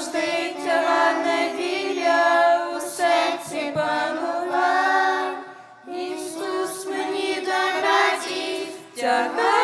Рождитя неділя у серці панува, Ісус мені да радість тяга.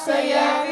Sasaya